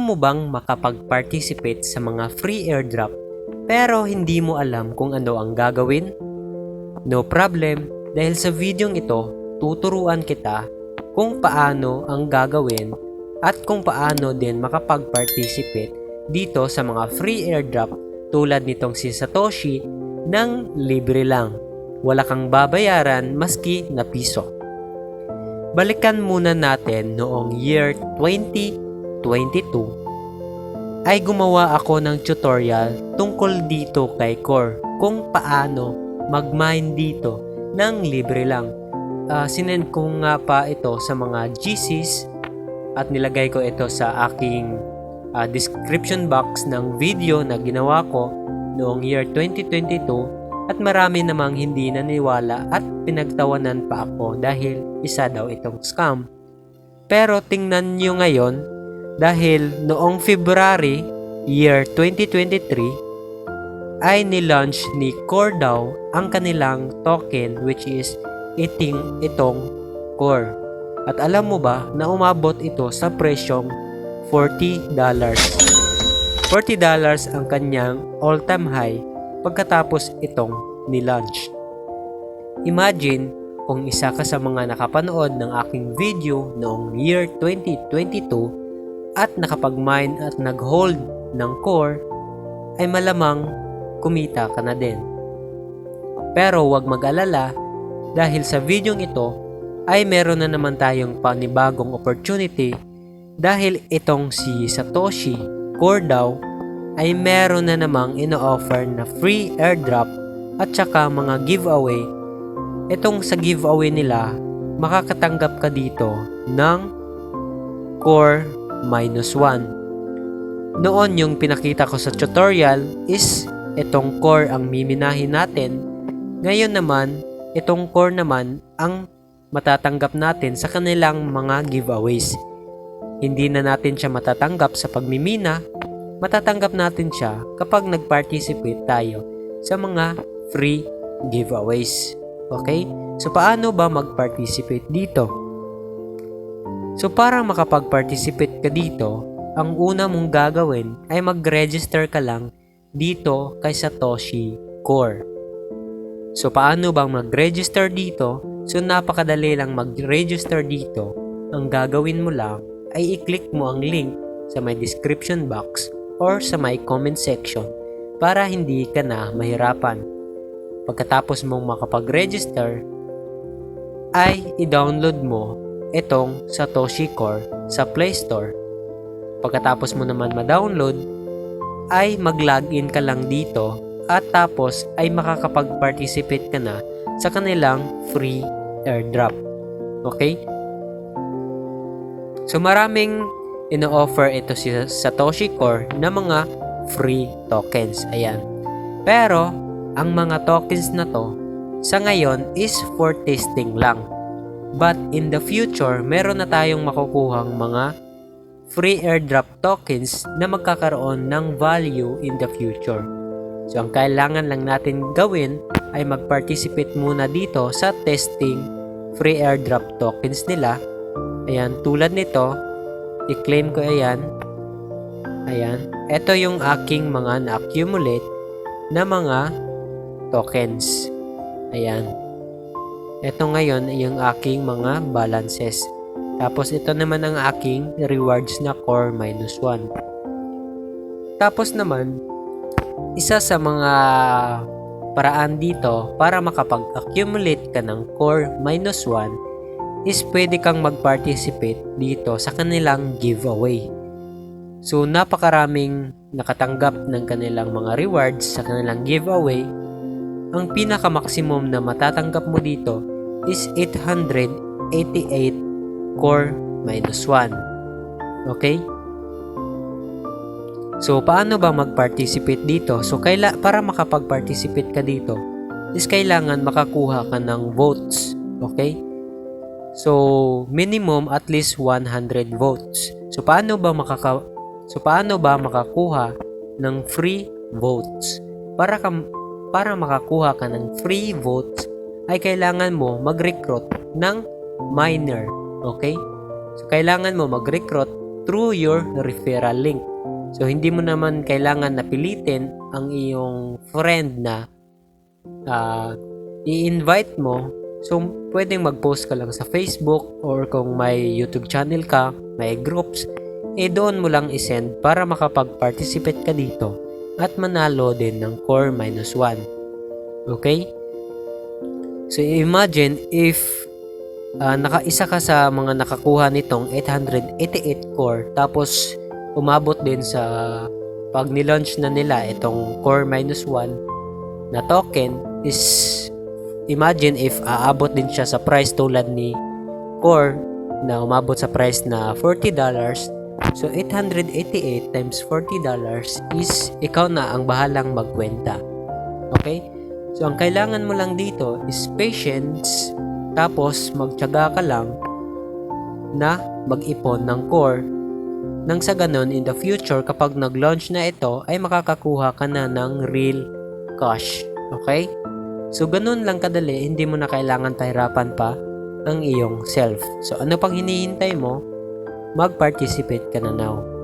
mo bang makapag-participate sa mga free airdrop pero hindi mo alam kung ano ang gagawin? No problem, dahil sa videong ito, tuturuan kita kung paano ang gagawin at kung paano din makapag-participate dito sa mga free airdrop tulad nitong si Satoshi ng libre lang. Wala kang babayaran maski na piso. Balikan muna natin noong year 2022 ay gumawa ako ng tutorial tungkol dito kay Core kung paano mag-mine dito ng libre lang. Uh, sinend ko nga pa ito sa mga GCs at nilagay ko ito sa aking uh, description box ng video na ginawa ko noong year 2022 at marami namang hindi naniwala at pinagtawanan pa ako dahil isa daw itong scam. Pero tingnan nyo ngayon dahil noong February year 2023 ay nilaunch ni Core daw ang kanilang token which is iting itong Core. At alam mo ba na umabot ito sa presyong $40. $40 ang kanyang all-time high pagkatapos itong nilaunch. Imagine kung isa ka sa mga nakapanood ng aking video noong year 2022 at nakapag-mine at nag-hold ng core ay malamang kumita ka na din. Pero huwag mag-alala dahil sa videong ito ay meron na naman tayong panibagong opportunity dahil itong si Satoshi Core daw ay meron na namang ino-offer na free airdrop at saka mga giveaway. Itong sa giveaway nila, makakatanggap ka dito ng Core minus 1. Noon yung pinakita ko sa tutorial is itong Core ang miminahin natin. Ngayon naman, itong Core naman ang matatanggap natin sa kanilang mga giveaways. Hindi na natin siya matatanggap sa pagmimina matatanggap natin siya kapag nag-participate tayo sa mga free giveaways. Okay? So, paano ba mag-participate dito? So, para makapag-participate ka dito, ang una mong gagawin ay mag-register ka lang dito kay Satoshi Core. So, paano bang mag-register dito? So, napakadali lang mag-register dito. Ang gagawin mo lang ay i-click mo ang link sa may description box or sa my comment section para hindi ka na mahirapan. Pagkatapos mong makapag-register, ay i-download mo itong Satoshi Core sa Play Store. Pagkatapos mo naman ma-download, ay mag-login ka lang dito at tapos ay makakapag-participate ka na sa kanilang free airdrop. Okay? So maraming ino-offer ito si Satoshi Core na mga free tokens. Ayan. Pero, ang mga tokens na to, sa ngayon is for testing lang. But in the future, meron na tayong makukuhang mga free airdrop tokens na magkakaroon ng value in the future. So, ang kailangan lang natin gawin ay mag-participate muna dito sa testing free airdrop tokens nila. Ayan, tulad nito, i-claim ko ayan. Ayan. Ito yung aking mga na-accumulate na mga tokens. Ayan. Ito ngayon yung aking mga balances. Tapos ito naman ang aking rewards na core minus 1. Tapos naman, isa sa mga paraan dito para makapag-accumulate ka ng core minus 1 is pwede kang mag-participate dito sa kanilang giveaway. So napakaraming nakatanggap ng kanilang mga rewards sa kanilang giveaway. Ang pinaka-maximum na matatanggap mo dito is 888 core minus 1. Okay? So, paano ba mag-participate dito? So, kaila, para makapag-participate ka dito, is kailangan makakuha ka ng votes. Okay? So, minimum at least 100 votes. So, paano ba makaka So, paano ba makakuha ng free votes? Para ka, para makakuha ka ng free votes ay kailangan mo mag-recruit ng miner. Okay? So, kailangan mo mag-recruit through your referral link. So, hindi mo naman kailangan napilitin ang iyong friend na ah, i-invite mo. So, pwedeng mag-post ka lang sa Facebook or kung may YouTube channel ka, may groups, eh doon mo lang isend para makapag-participate ka dito at manalo din ng core minus 1. Okay? So, imagine if ah, nakaisa ka sa mga nakakuha nitong 888 core tapos umabot din sa pag nilaunch na nila itong core minus 1 na token is imagine if aabot din siya sa price tulad ni core na umabot sa price na $40 so 888 times $40 is ikaw na ang bahalang magkwenta okay so ang kailangan mo lang dito is patience tapos magtiyaga ka lang na mag-ipon ng core nang sa ganun in the future kapag nag-launch na ito ay makakakuha ka na ng real cash. Okay? So ganun lang kadali, hindi mo na kailangan tahirapan pa ang iyong self. So ano pang hinihintay mo? Mag-participate ka na now.